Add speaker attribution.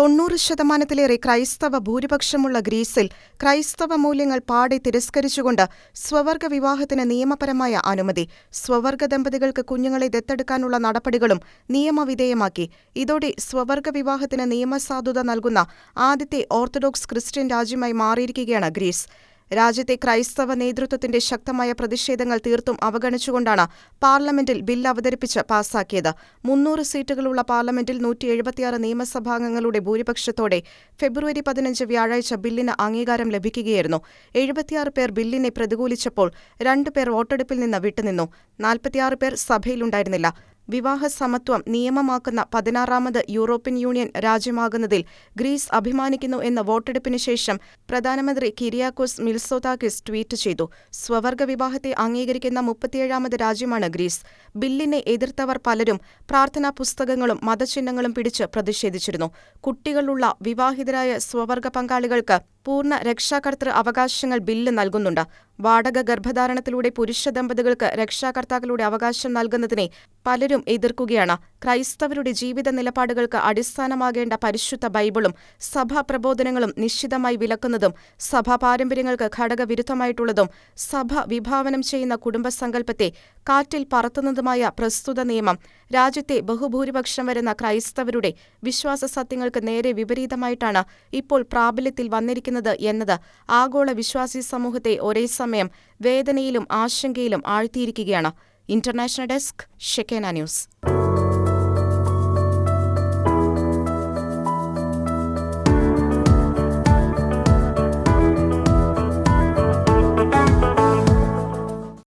Speaker 1: തൊണ്ണൂറ് ശതമാനത്തിലേറെ ക്രൈസ്തവ ഭൂരിപക്ഷമുള്ള ഗ്രീസിൽ ക്രൈസ്തവ മൂല്യങ്ങൾ പാടെ തിരസ്കരിച്ചുകൊണ്ട് സ്വവർഗ വിവാഹത്തിന് നിയമപരമായ അനുമതി. സ്വവർഗ ദമ്പതികൾക്ക് കുഞ്ഞുങ്ങളെ ദത്തെടുക്കാനുള്ള നടപടികളും നിയമവിധേയമാക്കി. ഇതോടെ സ്വവർഗ വിവാഹത്തിന് നിയമസാധുത നൽകുന്ന ആദ്യത്തെ ഓർത്തഡോക്സ് ക്രിസ്ത്യൻ രാജ്യമായി മാറിയിരിക്കുകയാണ് ഗ്രീസ്. രാജ്യത്തെ ക്രൈസ്തവ നേതൃത്വത്തിന്റെ ശക്തമായ പ്രതിഷേധങ്ങൾ തീർത്തും അവഗണിച്ചുകൊണ്ടാണ് പാർലമെന്റിൽ ബിൽ അവതരിപ്പിച്ച് പാസാക്കിയത്. മുന്നൂറ് സീറ്റുകളുള്ള പാർലമെന്റിൽ നൂറ്റി എഴുപത്തിയാറ് നിയമസഭാംഗങ്ങളുടെ ഭൂരിപക്ഷത്തോടെ ഫെബ്രുവരി പതിനഞ്ച് വ്യാഴാഴ്ച ബില്ലിന് അംഗീകാരം ലഭിക്കുകയായിരുന്നു. എഴുപത്തിയാറ് പേർ ബില്ലിനെ പ്രതികൂലിച്ചപ്പോൾ രണ്ട് പേർ വോട്ടെടുപ്പിൽ നിന്ന് വിട്ടുനിന്നു. നാൽപ്പത്തിയാറ് പേർ സഭയിലുണ്ടായിരുന്നില്ല. വിവാഹ സമത്വം നിയമമാക്കുന്ന പതിനാറാമത് യൂറോപ്യൻ യൂണിയൻ രാജ്യമാകുന്നതിൽ ഗ്രീസ് അഭിമാനിക്കുന്നു എന്ന വോട്ടെടുപ്പിന് ശേഷം പ്രധാനമന്ത്രി കിരിയാക്കോസ് മിൽസോതാക്കിസ് ട്വീറ്റ് ചെയ്തു. സ്വവർഗ വിവാഹത്തെ അംഗീകരിക്കുന്ന മുപ്പത്തിയേഴാമത് രാജ്യമാണ് ഗ്രീസ്. ബില്ലിനെ എതിർത്തവർ പലരും പ്രാർത്ഥനാ പുസ്തകങ്ങളും മതചിഹ്നങ്ങളും പിടിച്ച് പ്രതിഷേധിച്ചിരുന്നു. കുട്ടികളുള്ള വിവാഹിതരായ സ്വവർഗ പങ്കാളികൾക്ക് പൂർണ രക്ഷാകർത്തൃ അവകാശങ്ങൾ ബില്ല് നൽകുന്നുണ്ട്. വാടക ഗർഭധാരണത്തിലൂടെ പുരുഷ ദമ്പതികൾക്ക് രക്ഷാകർത്താക്കളുടെ അവകാശം നൽകുന്നതിനെ പലരും എതിർക്കുകയാണ്. ക്രൈസ്തവരുടെ ജീവിത നിലപാടുകൾക്ക് അടിസ്ഥാനമാകേണ്ട പരിശുദ്ധ ബൈബിളും സഭാ പ്രബോധനങ്ങളും നിശ്ചിതമായി വിലക്കുന്നതും സഭാ പാരമ്പര്യങ്ങൾക്ക് ഘടകവിരുദ്ധമായിട്ടുള്ളതും സഭ വിഭാവനം ചെയ്യുന്ന കുടുംബസങ്കല്പത്തെ കാറ്റിൽ പറത്തുന്നതുമായ പ്രസ്തുത നിയമം രാജ്യത്തെ ബഹുഭൂരിപക്ഷം വരുന്ന ക്രൈസ്തവരുടെ വിശ്വാസ സത്യങ്ങൾക്ക് നേരെ വിപരീതമായിട്ടാണ് ഇപ്പോൾ പ്രാബല്യത്തിൽ വന്നിരിക്കുന്നത് എന്നത് ആഗോള വിശ്വാസി സമൂഹത്തെ ഒരേ സമയം വേദനയിലും ആശങ്കയിലും ആഴ്ത്തിയിരിക്കുകയാണ്. International desk Shekena news.